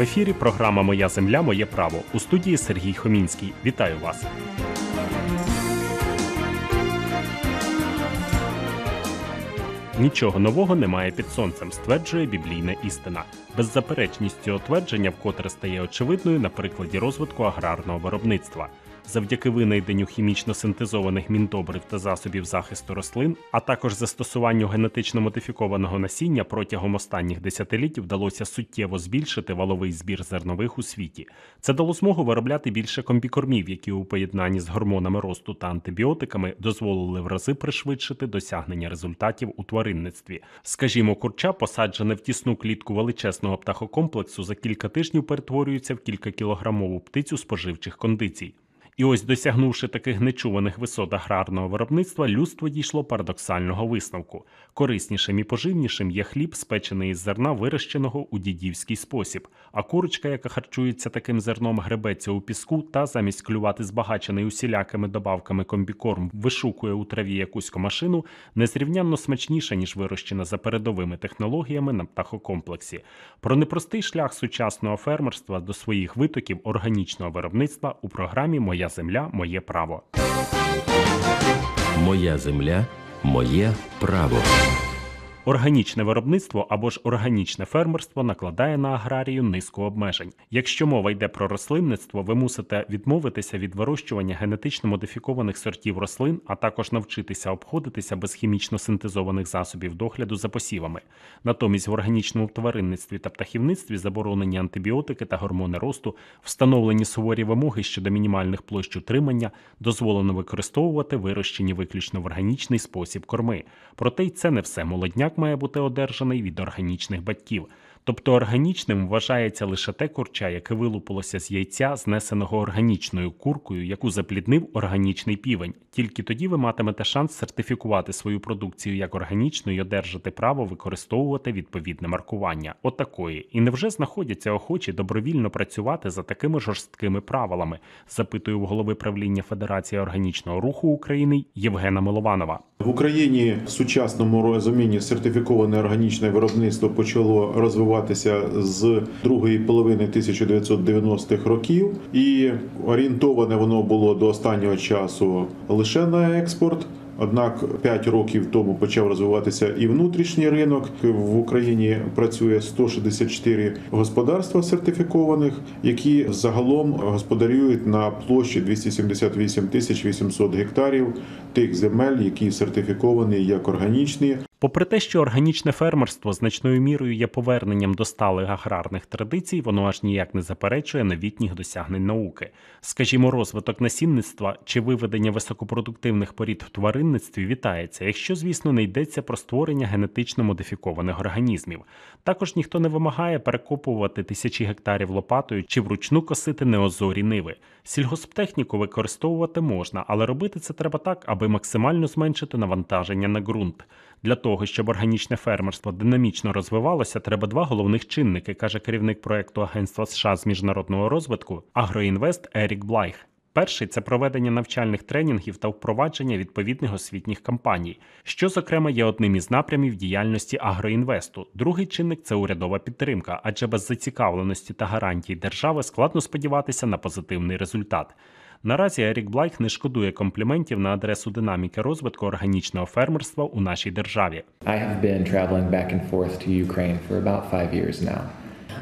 В ефірі програма Моя земля, моє право у студії Сергій Хомінський. Вітаю вас. Нічого нового немає під сонцем, стверджує біблійна істина. Беззаперечність цього твердження вкотре стає очевидною на прикладі розвитку аграрного виробництва. Завдяки винайденню хімічно синтезованих міндобрив та засобів захисту рослин, а також застосуванню генетично модифікованого насіння протягом останніх десятиліть вдалося суттєво збільшити валовий збір зернових у світі. Це дало змогу виробляти більше комбікормів, які у поєднанні з гормонами росту та антибіотиками дозволили в рази пришвидшити досягнення результатів у тваринництві. Скажімо, курча, посаджене в тісну клітку величезного птахокомплексу, за кілька тижнів перетворюється в кількакілограмову птицю споживчих кондицій. І ось, досягнувши таких нечуваних висот аграрного виробництва, людство дійшло парадоксального висновку. Кориснішим і поживнішим є хліб, спечений із зерна, вирощеного у дідівський спосіб. А курочка, яка харчується таким зерном, гребеться у піску та замість клювати збагачений усілякими добавками комбікорм, вишукує у траві якусь комашину, незрівнянно смачніша, ніж вирощена за передовими технологіями на птахокомплексі. Про непростий шлях сучасного фермерства до своїх витоків органічного виробництва у програмі Моя земля, моє право. Моя земля, моє право. Органічне виробництво або ж органічне фермерство накладає на аграрію низку обмежень. Якщо мова йде про рослинництво, ви мусите відмовитися від вирощування генетично модифікованих сортів рослин, а також навчитися обходитися без хімічно синтезованих засобів догляду за посівами. Натомість в органічному тваринництві та птахівництві заборонені антибіотики та гормони росту, встановлені суворі вимоги щодо мінімальних площ утримання, дозволено використовувати вирощені виключно в органічний спосіб корми. Проте й це не все молодняк має бути одержаний від органічних батьків. Тобто органічним вважається лише те курча, яке вилупилося з яйця, знесеного органічною куркою, яку запліднив органічний півень. Тільки тоді ви матимете шанс сертифікувати свою продукцію як органічну і одержати право використовувати відповідне маркування. Отакої. І невже знаходяться охочі добровільно працювати за такими жорсткими правилами? Запитую в голови правління Федерації органічного руху України Євгена Милованова. В Україні в сучасному розумінні сертифіковане органічне виробництво почало розвиватися з другої половини 1990-х років, і орієнтоване воно було до останнього часу лише на експорт. Однак 5 років тому почав розвиватися і внутрішній ринок. В Україні працює 164 господарства сертифікованих, які загалом господарюють на площі 278 тисяч 800 гектарів тих земель, які сертифіковані як органічні. Попри те, що органічне фермерство значною мірою є поверненням до сталих аграрних традицій, воно аж ніяк не заперечує новітніх досягнень науки. Скажімо, розвиток насінництва чи виведення високопродуктивних порід в тваринництві вітається, якщо, звісно, не йдеться про створення генетично модифікованих організмів. Також ніхто не вимагає перекопувати тисячі гектарів лопатою чи вручну косити неозорі ниви. Сільгосптехніку використовувати можна, але робити це треба так, аби максимально зменшити навантаження на ґрунт. Для того, щоб органічне фермерство динамічно розвивалося, треба два головних чинники, каже керівник проекту Агентства США з міжнародного розвитку Агроінвест Ерік Блайх. Перший це проведення навчальних тренінгів та впровадження відповідних освітніх кампаній, що, зокрема, є одним із напрямів діяльності агроінвесту. Другий чинник це урядова підтримка, адже без зацікавленості та гарантій держави складно сподіватися на позитивний результат. Наразі Ерік Блайк не шкодує компліментів на адресу динаміки розвитку органічного фермерства у нашій державі. I have been traveling back and forth to Ukraine for about five years now.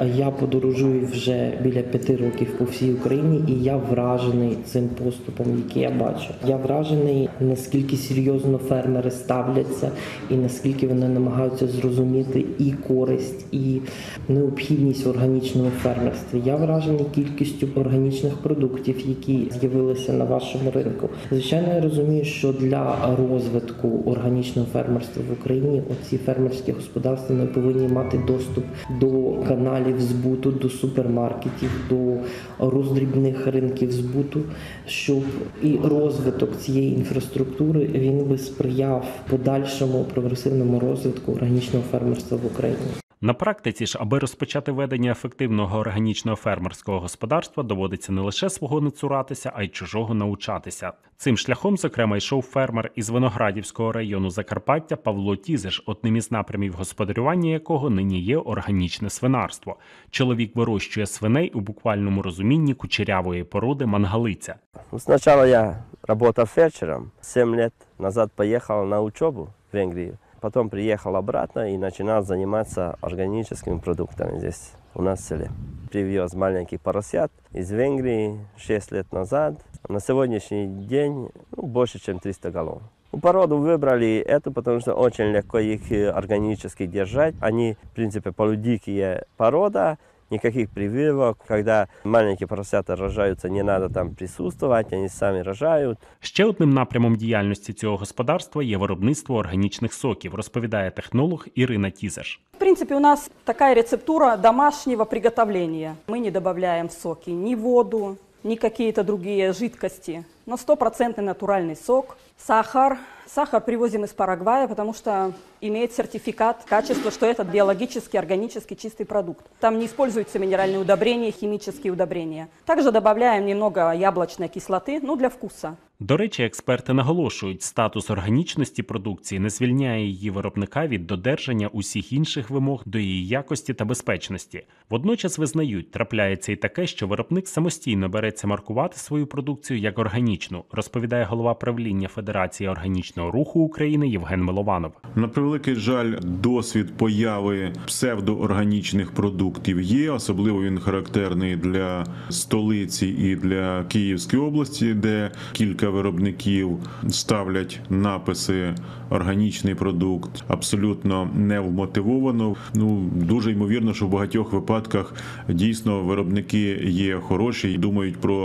Я подорожую вже біля п'яти років по всій Україні, і я вражений цим поступом, який я бачу. Я вражений, наскільки серйозно фермери ставляться, і наскільки вони намагаються зрозуміти і користь, і необхідність в органічному фермерстві. Я вражений кількістю органічних продуктів, які з'явилися на вашому ринку. Звичайно, я розумію, що для розвитку органічного фермерства в Україні оці фермерські господарства ми повинні мати доступ до каналів збуту, до супермаркетів, до роздрібних ринків збуту, щоб і розвиток цієї інфраструктури він би сприяв подальшому прогресивному розвитку органічного фермерства в Україні. На практиці ж, аби розпочати ведення ефективного органічного фермерського господарства, доводиться не лише свого не цуратися, а й чужого научатися. Цим шляхом, зокрема, йшов фермер із Виноградівського району Закарпаття Павло Тізеш, одним із напрямів господарювання якого нині є органічне свинарство. Чоловік вирощує свиней у буквальному розумінні кучерявої породи мангалиця. Ну, Сначала я работал фельдшером. Семь лет назад поехал на учебу в Венгрию. Потом приехал обратно и начинал заниматься органическими продуктами здесь, у нас в селе. Привез маленьких поросят из Венгрии 6 лет назад. На сегодняшний день ну, больше, чем 300 голов. Ну, Породу выбрали эту, потому что очень легко их э, органически держать. Они, в принципе, полудикие порода, никаких прививок. Когда маленькие поросята рожаются, не надо там присутствовать, они сами рожают. Ще одним напрямом діяльності цього господарства є виробництво органічних соків, розповідає технолог Ірина Тізеш. В принципе, у нас такая рецептура домашнего приготовления. Мы не добавляем в соки ни воду, ни какие-то другие жидкости, но стопроцентный натуральный сок. Сахар. Сахар привозим из Парагвая, потому что имеет сертификат качества, что это биологически, органически чистый продукт. Там не используются минеральные удобрения, химические удобрения. Также добавляем немного яблочной кислоты, ну, для вкуса. До речі, експерти наголошують, статус органічності продукції не звільняє її виробника від додержання усіх інших вимог до її якості та безпечності. Водночас визнають, трапляється і таке, що виробник самостійно береться маркувати свою продукцію як органічну, розповідає голова правління Федерації органічного руху України Євген Милованов. На превеликий жаль, досвід появи псевдоорганічних продуктів є. Особливо він характерний для столиці і для Київської області, де кілька виробників ставлять написи органічний продукт абсолютно не вмотивовано. Ну дуже ймовірно, що в багатьох випадках дійсно виробники є хороші і думають про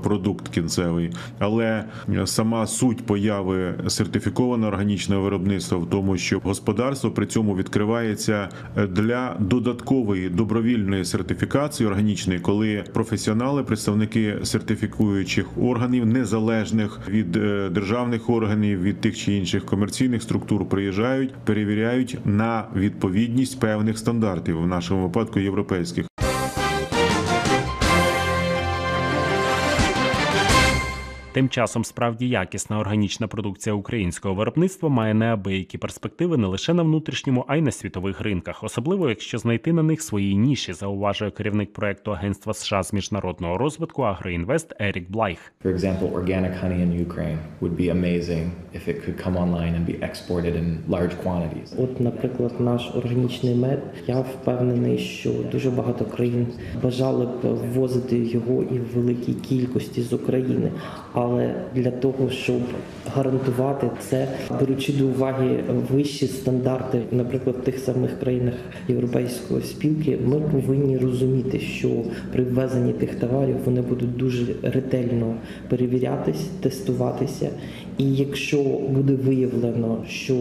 е, продукт кінцевий, але сама суть появи сертифікованого органічного виробництва в тому, що господарство при цьому відкривається для додаткової добровільної сертифікації органічної, коли професіонали, представники сертифікуючих органів, незалежних від е, державних органів, від тих чи інших комерційних структур, приїжджають, перевіряють на відповідність певних стандартів, в нашому випадку європейських. Тим часом справді якісна органічна продукція українського виробництва має неабиякі перспективи не лише на внутрішньому, а й на світових ринках, особливо якщо знайти на них свої ніші, зауважує керівник проекту Агентства США з міжнародного розвитку Агроінвест Ерік Блайх. For example, organic honey in Ukraine would be amazing if it could come online and be exported in large quantities. От, наприклад, наш органічний мед. Я впевнений, що дуже багато країн бажали б ввозити його і в великій кількості з України. Але для того, щоб гарантувати це, беручи до уваги вищі стандарти, наприклад, в тих самих країнах Європейської спілки, ми повинні розуміти, що при ввезенні тих товарів вони будуть дуже ретельно перевірятись, тестуватися. І якщо буде виявлено, що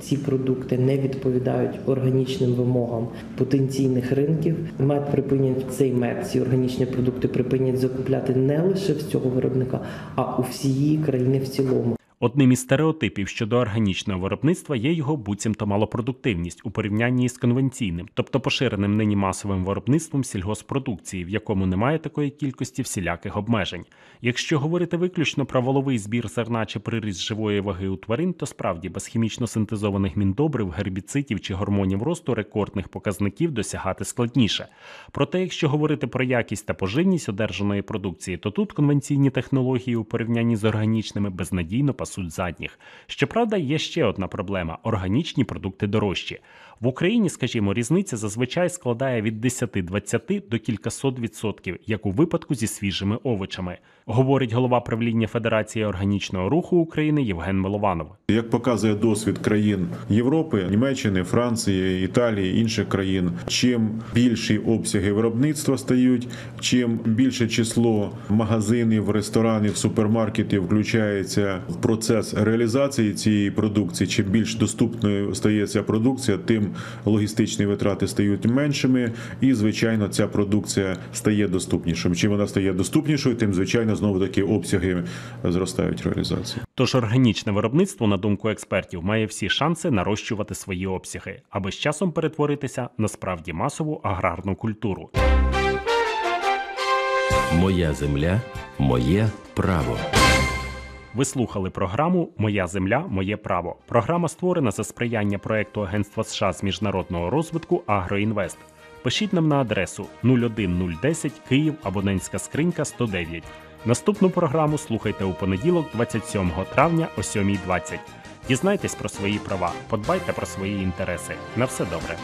ці продукти не відповідають органічним вимогам потенційних ринків, мед припинять цей мед, ці органічні продукти припинять закупляти не лише з цього виробника, а у всієї країни в цілому. Одним із стереотипів щодо органічного виробництва є його буцімто малопродуктивність у порівнянні з конвенційним, тобто поширеним нині масовим виробництвом сільгоспродукції, в якому немає такої кількості всіляких обмежень. Якщо говорити виключно про воловий збір зерна чи приріст живої ваги у тварин, то справді без хімічно синтезованих міндобрив, гербіцидів чи гормонів росту рекордних показників досягати складніше. Проте, якщо говорити про якість та поживність одержаної продукції, то тут конвенційні технології у порівнянні з органічними безнадійно пасують задніх. Щоправда, є ще одна проблема: органічні продукти дорожчі. В Україні, скажімо, різниця зазвичай складає від 10-20 до кількасот відсотків, як у випадку зі свіжими овочами, говорить голова правління Федерації органічного руху України Євген Милованов. Як показує досвід країн Європи, Німеччини, Франції, Італії, інших країн, чим більші обсяги виробництва стають, чим більше число магазинів, ресторанів, супермаркетів включається в процес реалізації цієї продукції, чим більш доступною стає ця продукція, тим логістичні витрати стають меншими, і звичайно, ця продукція стає доступнішою. Чим вона стає доступнішою, тим звичайно знову таки обсяги зростають реалізації. Тож органічне виробництво, на думку експертів, має всі шанси нарощувати свої обсяги, аби з часом перетворитися на справді масову аграрну культуру. Моя земля, моє право. Ви слухали програму Моя земля, моє право. Програма створена за сприяння проекту Агентства США з міжнародного розвитку Агроінвест. Пишіть нам на адресу 01010 Київ, абонентська скринька 109. Наступну програму слухайте у понеділок, 27 травня о 7.20. Дізнайтесь про свої права, подбайте про свої інтереси. На все добре.